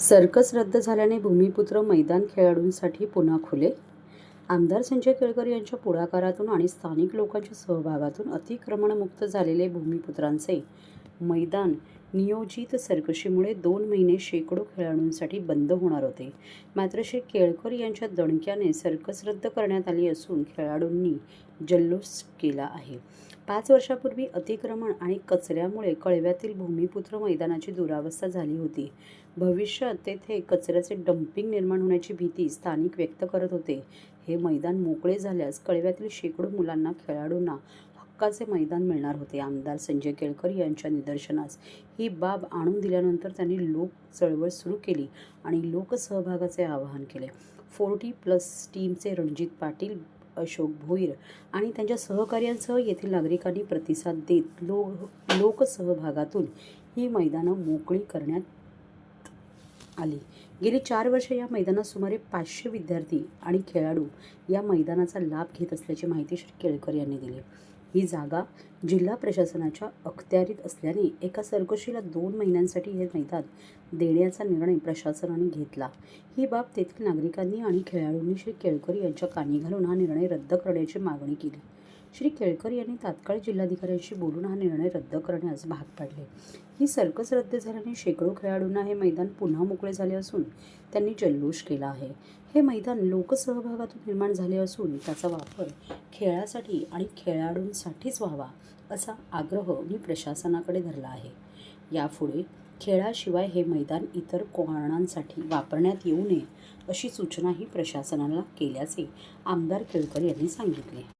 Circus रद्द झाल्याने भूमिपुत्र मैदान खेळाडूंसाठी पुन्हा खुले. आमदार संजय केळकर यांच्या पुढाकारातून आणि स्थानिक लोकांच्या सहभागातून अतिक्रमणमुक्त झालेले भूमिपुत्रांचे मैदान नियोजित सर्कशीमुळे दोन महिने शेकडो खेळाडूंसाठी बंद होणार होते. मात्र श्री केळकर यांच्या दणक्याने सर्कस रद्द करण्यात आली असून खेळाडूंनी जल्लोष केला आहे. पाच वर्षापूर्वी अतिक्रमण आणि कचऱ्यामुळे कळव्यातील भूमिपुत्र मैदानाची दुरावस्था झाली होती. भविष्यात तेथे कचऱ्याचे डम्पिंग निर्माण होण्याची भीती स्थानिक व्यक्त करत होते. हे मैदान मोकळे झाल्यास कळव्यातील शेकडो मुलांना खेळाडूंना हक्काचे मैदान मिळणार होते. आमदार संजय केळकर यांच्या निदर्शनास ही बाब आणून दिल्यानंतर त्यांनी लोक चळवळ सुरू केली आणि लोकसहभागाचे आवाहन केले. फोर्टी प्लस टीमचे रणजित पाटील अशोक भोईर आणि त्यांच्या सहकार्यांसह येथील नागरिकांनी प्रतिसाद देत लो लोकसहभागातून ही मैदानं मोकळी करण्यात आली. गेली चार वर्षे या मैदानात सुमारे पाचशे विद्यार्थी आणि खेळाडू या मैदानाचा लाभ घेत असल्याची माहिती श्री केळकर यांनी दिली. ही जागा जिल्हा प्रशासनाच्या अखत्यारीत असल्याने एका सरकशीला दोन महिन्यांसाठी हे मैदान देण्याचा निर्णय प्रशासनाने घेतला. ही बाब तेथील नागरिकांनी आणि खेळाडूंनी श्री केळकर यांच्या कानी घालून हा निर्णय रद्द करण्याची मागणी केली. श्री केळकर यांनी तात्काळ जिल्हाधिकाऱ्यांशी बोलून हा निर्णय रद्द करण्यास भाग पाडले. ही सर्कस रद्द झाल्याने शेकडो खेळाडूंना हे मैदान पुन्हा मोकळे झाले असून त्यांनी जल्लोष केला आहे. हे मैदान लोकसहभागातून निर्माण झाले असून त्याचा वापर खेळासाठी आणि खेळाडूंसाठीच व्हावा असा आग्रह मी प्रशासनाकडे धरला आहे. यापुढे खेळाशिवाय हे मैदान इतर कारणांसाठी वापरण्यात येऊ नये अशी सूचनाही प्रशासनाला केल्याचे आमदार केळकर यांनी सांगितले.